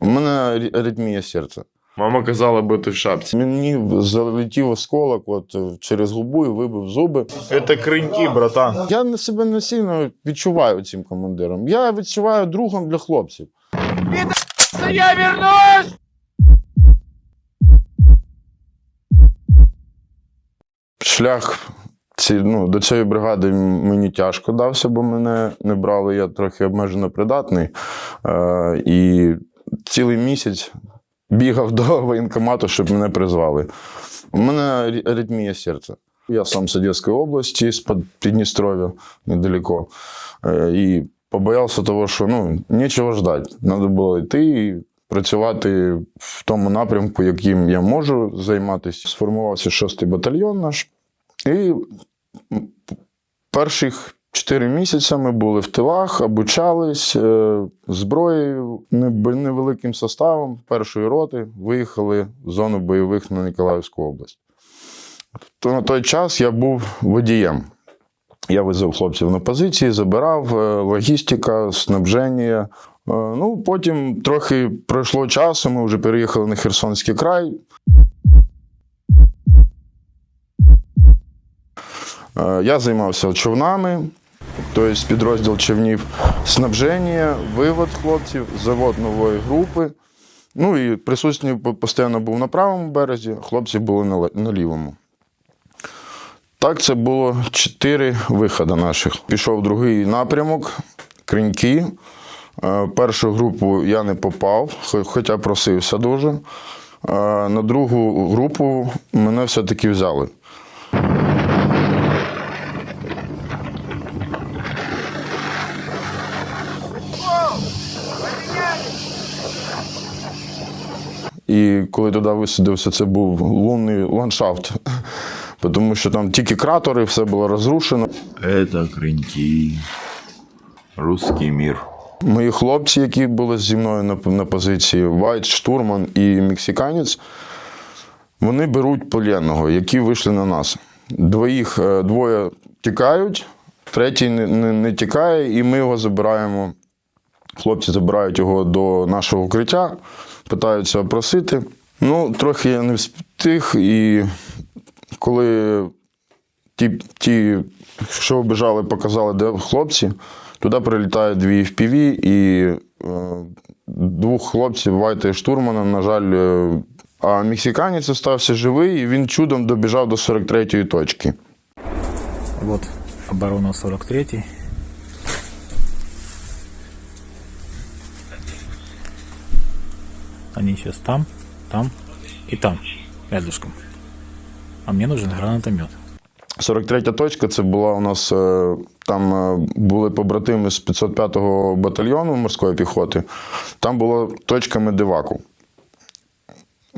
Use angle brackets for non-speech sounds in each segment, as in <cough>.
У мене аритмія серця. Мама казала бути в шапці. Мені залетів осколок от, через губу і вибив зуби. Це криньки, братан. Я на себе не сильно відчуваю цим командиром. Я відчуваю другом для хлопців. Шлях ці, ну, до цієї бригади мені тяжко дався, бо мене не брали. Я трохи обмежено придатний. Е, і цілий місяць бігав до воєнкомату, щоб мене призвали. У мене аритмія серця. Я сам з Одеської області, з Підністров'я, недалеко. Е, І побоявся того, що ну, нічого ждати. Треба було йти і працювати в тому напрямку, яким я можу займатися. Сформувався шостий батальйон наш. І перших чотири місяці ми були в тилах, обучались е, зброєю, невеликим составом першої роти виїхали в зону бойових на Ніколаївську область. То на той час я був водієм. Я везив хлопців на позиції, забирав е, логістика, снабження. Е, Ну, потім трохи пройшло часу, ми вже переїхали на Херсонський край. Я займався човнами, тобто підрозділ човнів, снабження, вивод хлопців, завод нової групи. Ну і присутній постійно був на правому березі, хлопці були на, лівому. Так, це було чотири виходи наших. Пішов другий напрямок, криньки. Е, Першу групу я не попав, хоча просився дуже. Е, На другу групу мене все-таки взяли. І коли туди висадився, це був лунний ландшафт, тому що там тільки кратери, все було розрушено. Это криньки. Русский мир. Мої хлопці, які були зі мною на, на позиції, Вайт, Штурман і Мексиканець, вони беруть полонного, які вийшли на нас. Двоїх, е, двоє тікають, третій не, не, не тікає, і ми його забираємо. Хлопці забирають його до нашого укриття, питаються опросити. Ну, трохи я не встиг, і коли ті, ті що обіжали, показали, де хлопці, туди прилітає дві FPV, і е, двох хлопців Вайта і штурмана, на жаль, е, а мексиканець залишився живий, і він чудом добіжав до 43-ї точки. Вот оборона 43 Они сейчас там, там и там, рядышком. А мне нужен гранатомет. 43 точка це була у нас е, там е, були побратими з 505-го батальйону морської піхоти. Там була точка медиваку.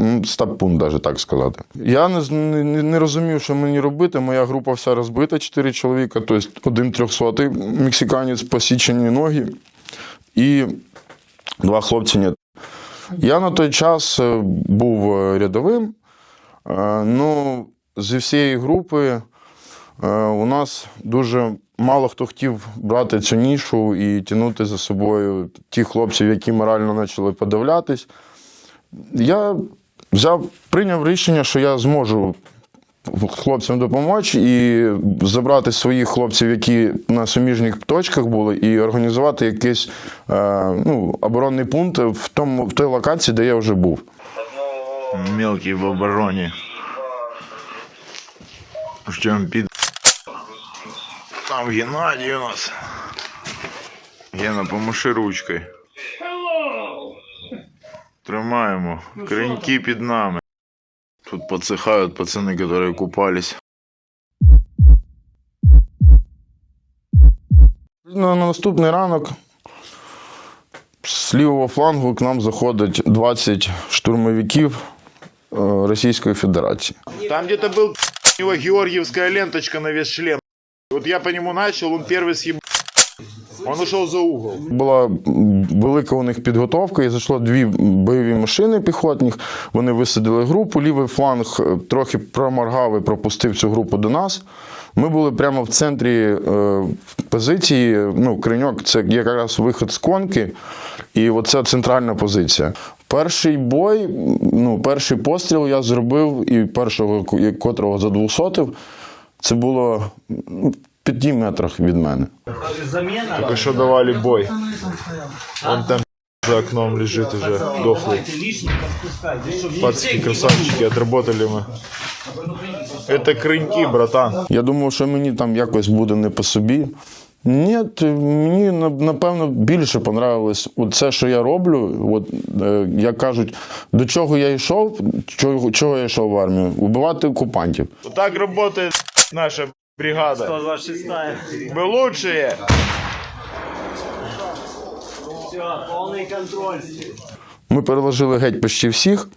М, Стаб-пункт, навіть так сказати. Я не, не, не- не розумів, що мені робити. Моя група вся розбита, 4 чоловіка, тобто один трьохсотий мексиканець, посічені ноги і два хлопці. Я на той час е, був е, рядовим. Е, Ну, зі всієї групи у нас дуже мало хто хотів брати цю нішу і тягнути за собою ті хлопців, які морально почали подавлятись. Я взяв, прийняв рішення, що я зможу хлопцям допомогти і забрати своїх хлопців, які на суміжних точках були, і організувати якийсь е, ну, оборонний пункт в, тому, в той локації, де я вже був. Мелкий в обороне. Ждем пид. Там Геннадий у нас. Гена, помаши ручкой. Тримаємо. Креньки під нами. Тут подсыхают пацаны, которые купались. На на наступний ранок з лівого флангу к нам заходить 20 штурмовиків е, Російської Федерації. Там где-то был у него георгиевская ленточка на весь шлем. Вот я по нему начал, он первый съеб... Он ушел за угол. Була велика у них підготовка, і зайшло дві бойові машини піхотних. Вони висадили групу. Лівий фланг е, трохи проморгав і пропустив цю групу до нас. Ми були прямо в центрі е, позиції. Ну, криньок це якраз вихід з конки, і оце центральна позиція. Перший бой, ну, перший постріл я зробив, і першого, ко- котрого задвусотив, це було ну, в п'яти метрах від мене. Только что давали бой. Он там за окном лежит уже дохлый. Пацки красавчики, отработали мы. Это крыньки, братан. Я думав, що мені там якось буде не по собі. Ні, мені на- напевно більше понравилось це, що я роблю. От е, як кажуть, до чого я йшов, чого, чого я йшов в армію? Убивати окупантів. Вот так работает наша бригада. 126 Мы лучшие. Все, повний контроль. Ми переложили геть почти всіх.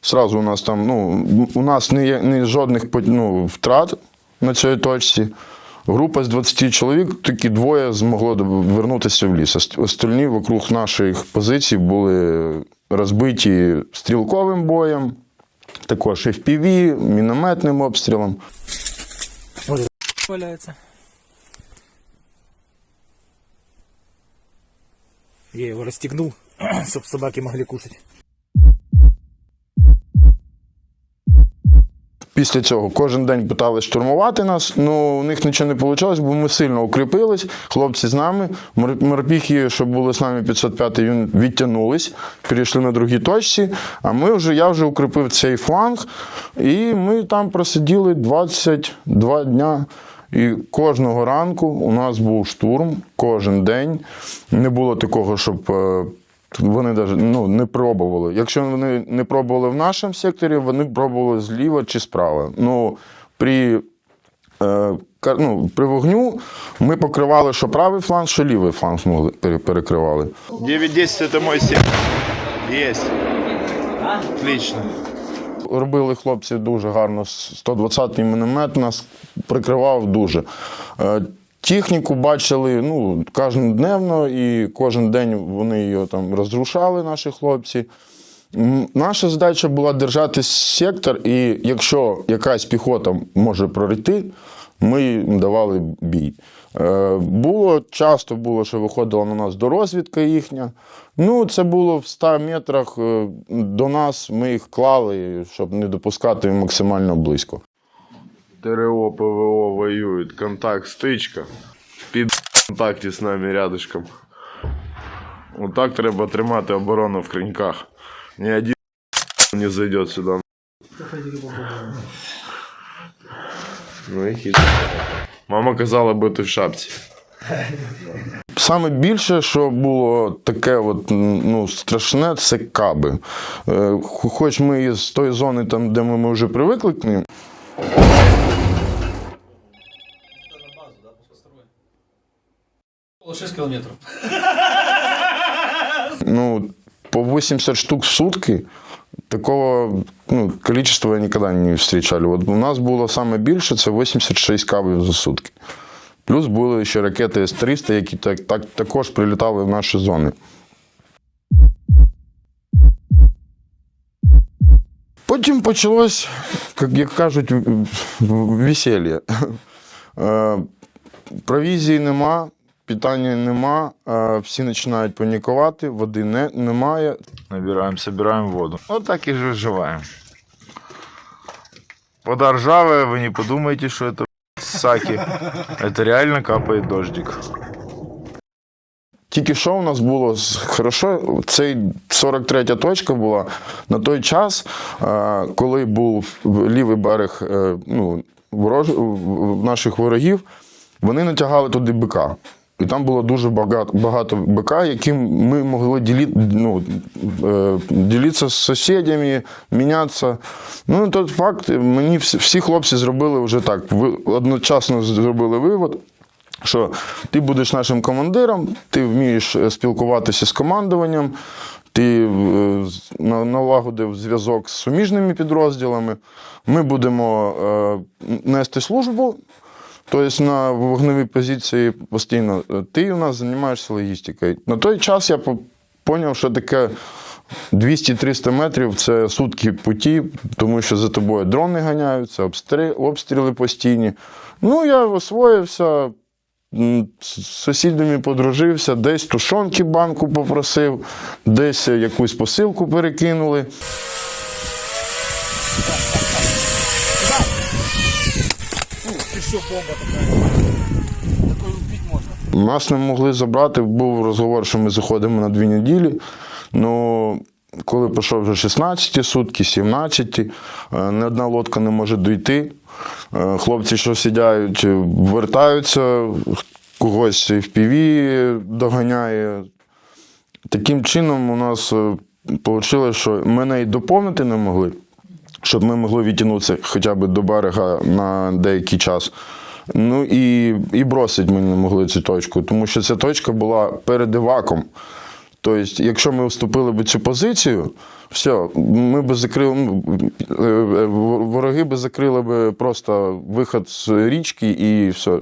Сразу у нас там, ну, у нас не є не жодних ну, втрат на цій точці. Група з 20 чоловік, тільки двоє змогло вернутися в ліс. Ост- Остальні вокруг наших позицій були розбиті стрілковим боєм, також FPV, мінометним обстрілом. Валяется. Я его расстегнул, чтобы собаки могли кушать. Після цього кожен день питали штурмувати нас. Ну у них нічого не вийшло, бо ми сильно укріпились. Хлопці з нами. Мор- Морпіхи, що були з нами 505 він відтягнулись, перейшли на другій точці. А ми вже я вже укріпив цей фланг, і ми там просиділи 22 дня. І кожного ранку у нас був штурм кожен день. Не було такого, щоб е, вони навіть ну, не пробували. Якщо вони не пробували в нашому секторі, вони пробували зліва чи справа. Ну, при, е, ну, при вогню ми покривали що правий фланг, що лівий фланг могли, перекривали. 9-10 это мой сектор. Есть. Отлично. Робили хлопці дуже гарно. 120-й міномет нас прикривав дуже. Е, Техніку бачили ну, кожнодневно, і кожен день вони її там розрушали, наші хлопці. Наша задача була держати сектор, і якщо якась піхота може пройти, ми їм давали бій. Е, Було часто було, що виходила на нас дорозвідка їхня. Ну, це було в 100 метрах е, до нас. Ми їх клали, щоб не допускати максимально близько. ТРО, ПВО воюет, контакт, стычка. Під контакті з нами рядышком. Отак треба тримати оборону в криньках. Ні один не зайде сюди. Ну і хід. Мама казала бути в шапці. Саме більше, що було таке от, ну, страшне, це каби. Е, Хоч ми із тої зони, там, де ми, ми вже привикли к ним, Около 6 километров. ну, по 80 штук в сутки, такого ну, количества никогда не встречали. От у нас було саме більше, це 86 кабів за сутки. Плюс були ще ракети С-300, які так, так, також прилітали в наші зони. Потім почалось, як, кажуть, весілля. Е, <laughs> Провізії нема, питання нема, е, всі починають панікувати, води не, немає. Набираем, собираем воду. Вот так и выживаем. Вода ржавая, вы не подумайте, что это саки. Это реально капает дождик. Тільки що у нас було з- хорошо, цей 43 точка була на той час, е, коли був лівий берег е, ну, ворож... в- наших ворогів, вони натягали туди бика. І там було дуже багато, багато бика, яким ми могли ділі... ну, е, ділитися з сусідями, мінятися. Ну, той факт, мені всі, хлопці зробили вже так. Одночасно зробили вивод що ти будеш нашим командиром, ти вмієш е, спілкуватися з командуванням, ти е, налагодив зв'язок з суміжними підрозділами. Ми будемо нести службу, тобто на вогневій позиції постійно. Ти у нас займаєшся логістикою. На той час я зрозумів, що таке 200-300 метрів це сутки путі, тому що за тобою дрони ганяються, обстріли, постійні. Ну, я освоївся, з сусідами подружився, десь тушонки банку попросив, десь якусь посилку перекинули. Нас не могли забрати. Був розговор, що ми заходимо на дві неділі. Ну, коли пішов вже 16 сутки, 17, е, ні одна лодка не може дійти. Е, Хлопці, що сидять, вертаються, когось в піві доганяє. Таким чином, у нас вийшло, що мене і доповнити не могли, щоб ми могли відтягнутися хоча б до берега на деякий час. Ну і, і бросить ми не могли цю точку, тому що ця точка була перед іваком. Тобто, якщо ми вступили б цю позицію, все, ми б закрили, ну, е, е, вороги б закрили б просто виход з річки і все.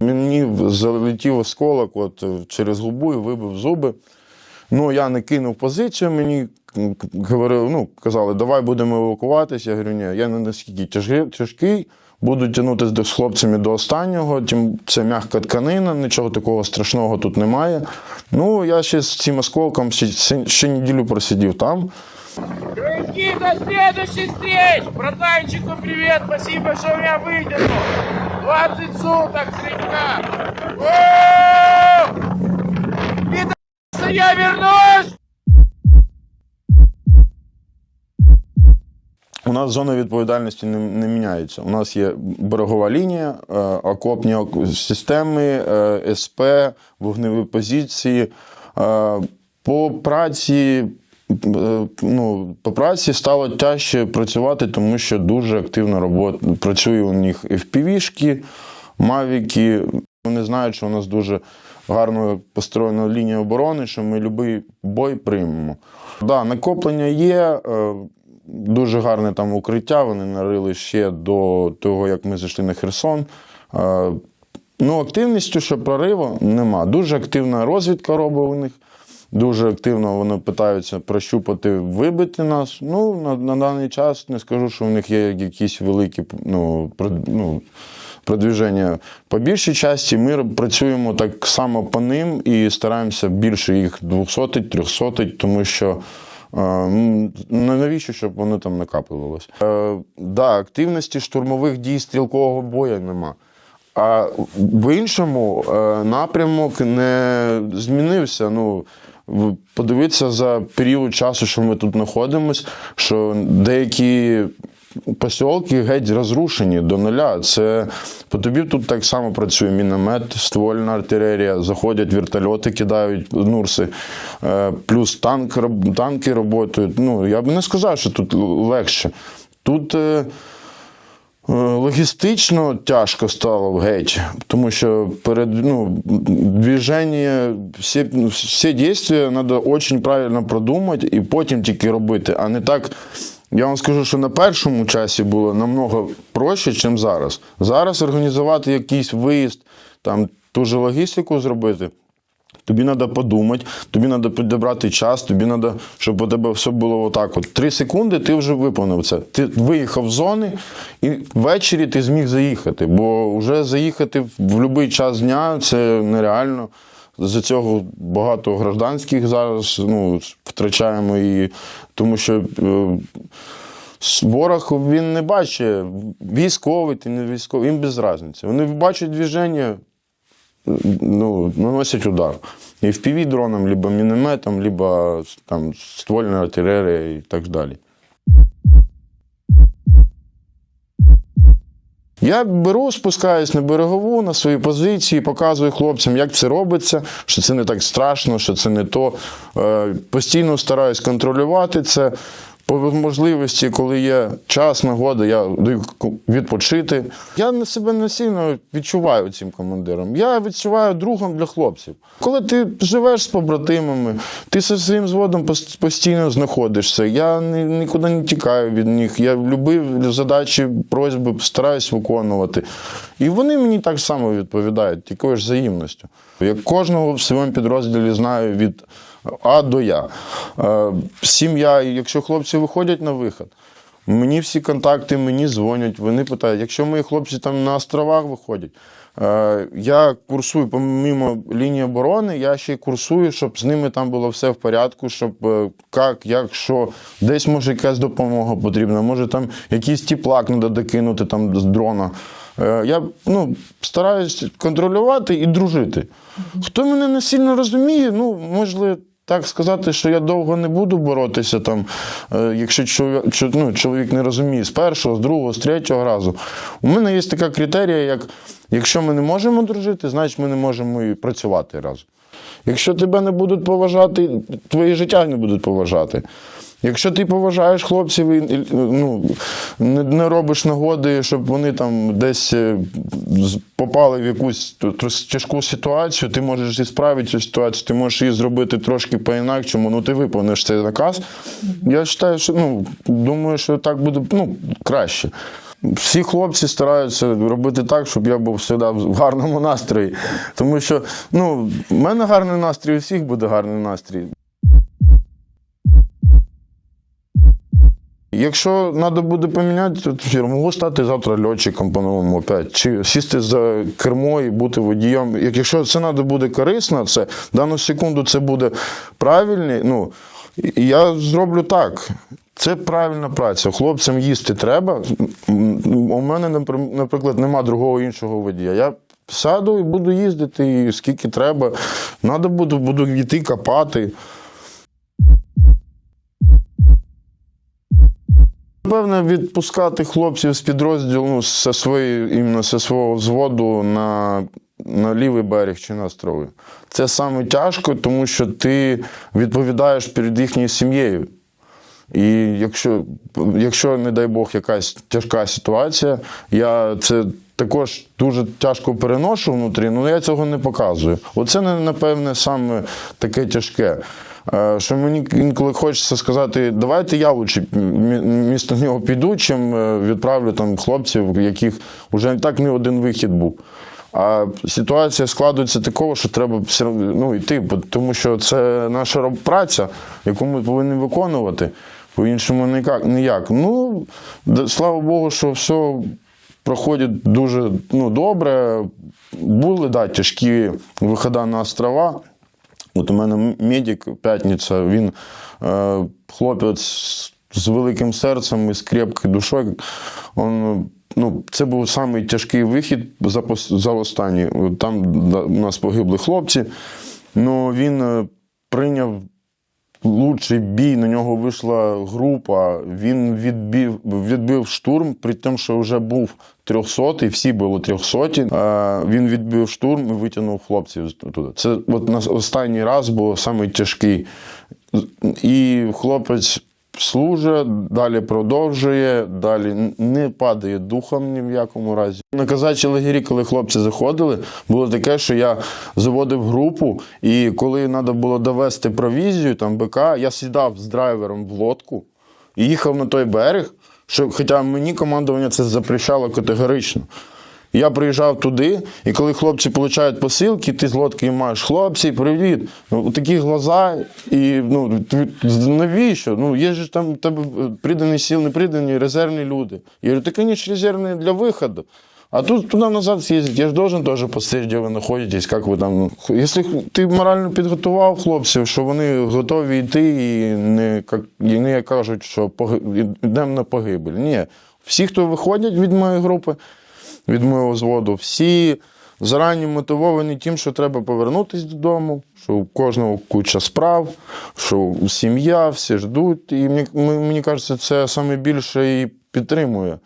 Мені залетів осколок от, через губу і вибив зуби. Ну, я не кинув позицію, мені говорили, ну, казали, давай будемо евакуватися. Я говорю, ні, я не наскільки тяжкий, буду тягнутися з хлопцями до останнього. Тим це м'яка тканина, нічого такого страшного тут немає. Ну, я ще з цим осколком ще, ще, неділю просидів там. Друзьки, до следующих встреч! Братанчику привет, спасибо, что меня выдернул! 20 суток, старика! О! Я вернусь! У нас зона відповідальності не, не міняється. У нас є берегова лінія, е, окопні системи, е, СП, вогневі позиції. Е, По праці, ну, по праці стало тяжче працювати, тому що дуже активна робота. Працює у них FPV-шки, мавіки. Вони знають, що у нас дуже гарно построєна лінія оборони, що ми будь-який бой приймемо. Да, накоплення є. Дуже гарне там укриття. Вони нарили ще до того, як ми зайшли на Херсон. Е, Ну, активністю, що прориву, нема. Дуже активна розвідка робить у них. Дуже активно вони питаються прощупати, вибити нас. Ну, на, на даний час не скажу, що у них є якісь великі ну, ну, продвіження. По більшій часті ми працюємо так само по ним і стараємося більше їх 200 300 тому що. Ну, навіщо, щоб вони там накапливалось? Е, да, активності штурмових дій стрілкового бою нема. А в іншому е, напрямок не змінився. Ну, подивитися за період часу, що ми тут знаходимося, що деякі посілки геть розрушені до нуля. Це по тобі тут так само працює міномет, ствольна артилерія, заходять вертольоти, кидають нурси, е, плюс танк, танки працюють. Ну, я б не сказав, що тут легше. Тут. е, Е, Логістично тяжко стало геть, тому що перед ну, движення, всі, всі дії треба дуже правильно продумати і потім тільки робити, а не так. Я вам скажу, що на першому часі було намного проще, ніж зараз. Зараз організувати якийсь виїзд, там ту же логістику зробити. Тобі треба подумати, тобі треба підібрати час, тобі треба, щоб у тебе все було отак. От три секунди ти вже виповнив це. Ти виїхав з зони, і ввечері ти зміг заїхати. Бо вже заїхати в будь-який час дня це нереально. З цього багато гражданських зараз ну, втрачаємо, і, тому що е, ворог він не бачить військовий, ти не військовий, їм без різниці. Вони бачать движення, ну, наносять удар. І в піві дроном, либо мінометом, либо там, ствольна артилерія і так далі. Я беру, спускаюсь на берегову, на свої позиції, показую хлопцям, як це робиться, що це не так страшно, що це не то. Е, Постійно стараюсь контролювати це. По можливості, коли є час, нагода, я даю відпочити. Я себе не сильно відчуваю цим командиром. Я відчуваю другом для хлопців. Коли ти живеш з побратимами, ти зі своїм зводом постійно знаходишся. Я нікуди не тікаю від них. Я любив задачі, просьби стараюсь виконувати. І вони мені так само відповідають, такою ж взаємністю. Я кожного в своєму підрозділі знаю від А до Я. Е, Сім'я, якщо хлопці виходять на вихід, мені всі контакти, мені дзвонять, вони питають, якщо мої хлопці там на островах виходять, е, я курсую, помимо лінії оборони, я ще й курсую, щоб з ними там було все в порядку, щоб е, як, як, що, десь може якась допомога потрібна, може там якийсь тіплак треба докинути там з дрона. Я ну, стараюсь контролювати і дружити. Хто мене не сильно розуміє, ну, можливо, так сказати, що я довго не буду боротися, там, е, якщо чоловік, ну, чоловік не розуміє з першого, з другого, з третього разу. У мене є така критерія, як якщо ми не можемо дружити, значить ми не можемо і працювати разом. Якщо тебе не будуть поважати, твоє життя не будуть поважати. Якщо ти поважаєш хлопців і ну, не, робиш нагоди, щоб вони там десь е, попали в якусь тяжку ситуацію, ти можеш і справити цю ситуацію, ти можеш її зробити трошки по-інакшому, ну ти виповниш цей наказ. Я вважаю, що ну, думаю, що так буде ну, краще. Всі хлопці стараються робити так, щоб я був завжди в гарному настрої. Тому що ну, в мене гарний настрій, у всіх буде гарний настрій. Якщо треба буде поміняти, то я можу стати завтра льотчиком по-новому опять. Чи сісти за кермо і бути водієм. Якщо це треба буде корисно, це в дану секунду це буде правильно, ну, я зроблю так. Це правильна праця. Хлопцям їсти треба. У мене, наприклад, нема другого іншого водія. Я сяду і буду їздити, і скільки треба. Треба буде, буду йти копати. Напевно, відпускати хлопців з підрозділу ну, зі іменно зі свого взводу на, на лівий берег чи на острови. Це саме тяжко, тому що ти відповідаєш перед їхньою сім'єю. І якщо, якщо, не дай Бог, якась тяжка ситуація, я це також дуже тяжко переношу внутрі, але я цього не показую. Оце, напевне, саме таке тяжке. Е, Що мені інколи хочеться сказати, давайте я лучше місто нього піду, чим е, відправлю там хлопців, яких вже так не один вихід був. А ситуація складується такого, що треба ну, йти, тому що це наша праця, яку ми повинні виконувати. По-іншому ніяк. Ну, слава Богу, що все проходить дуже ну, добре. Були да, тяжкі виходи на острова. От у мене медик п'ятниця, він е, хлопець з- великим серцем і з крепкою душою. Он, ну, це був самий тяжкий вихід за, за останній. Там у нас погибли хлопці. Ну, він е, прийняв лучший бій, на нього вийшла група. Він відбив, відбив штурм, при тому, що вже був 300, і всі були 300. Е, Він відбив штурм і витягнув хлопців туди. Це от на останній раз був самий. І хлопець служить, далі продовжує, далі не падає духом ні в якому разі. На казачі лагері, коли хлопці заходили, було таке, що я заводив групу, і коли треба було довести провізію, там БК, я сідав з драйвером в лодку і їхав на той берег, що, хоча мені командування це запрещало категорично. Я приїжджав туди, і коли хлопці получають посилки, ти з лодки маєш, хлопці, привіт. Ну, такі глаза, і ну, навіщо? Ну, є ж там тебе придані сіл, не придані, резервні люди. Я говорю, так вони ж резервні для виходу. А тут туда-назад съездить, я же должен тоже посмотреть, де ви знаходитесь, як ви там. Якщо ти морально підготував хлопців, що вони готові йти і не, як, і не кажуть, що поги- йдемо на погибель. Ні. Всі, хто виходять від моєї групи, від мого взводу, всі зарані мотивовані тим, що треба повернутися додому, що у кожного куча справ, що сім'я, всі ждуть. І мені, мені кажеться, це найбільше і підтримує.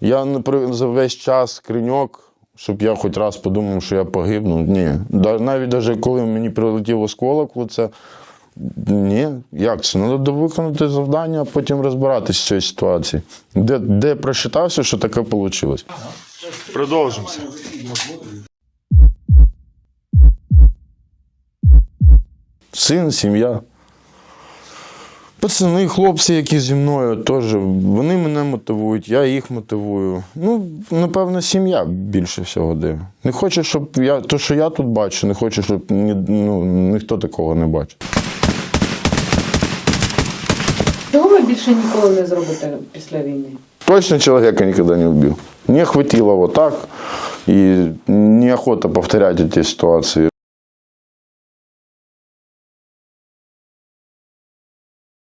Я за весь час криньок, щоб я хоч раз подумав, що я погибну. Ні. Да- Навіть коли мені прилетів осколок, це ні, як це? Треба виконати завдання, а потім розбиратися з цією ситуацією. Де, де просчитався, що таке вийшло. Продовжимося. Син, сім'я. Пацани, хлопці, які зі мною теж, вони мене мотивують, я їх мотивую. Ну, напевно, сім'я більше всього де. Не хочу, щоб я, то, що я тут бачу, не хочу, щоб ні, ну, ніхто такого не бачив. Чого ви більше ніколи не зробите після війни? Точно человека никогда не убил. Мне хватило вот так. И неохота повторять эти ситуации.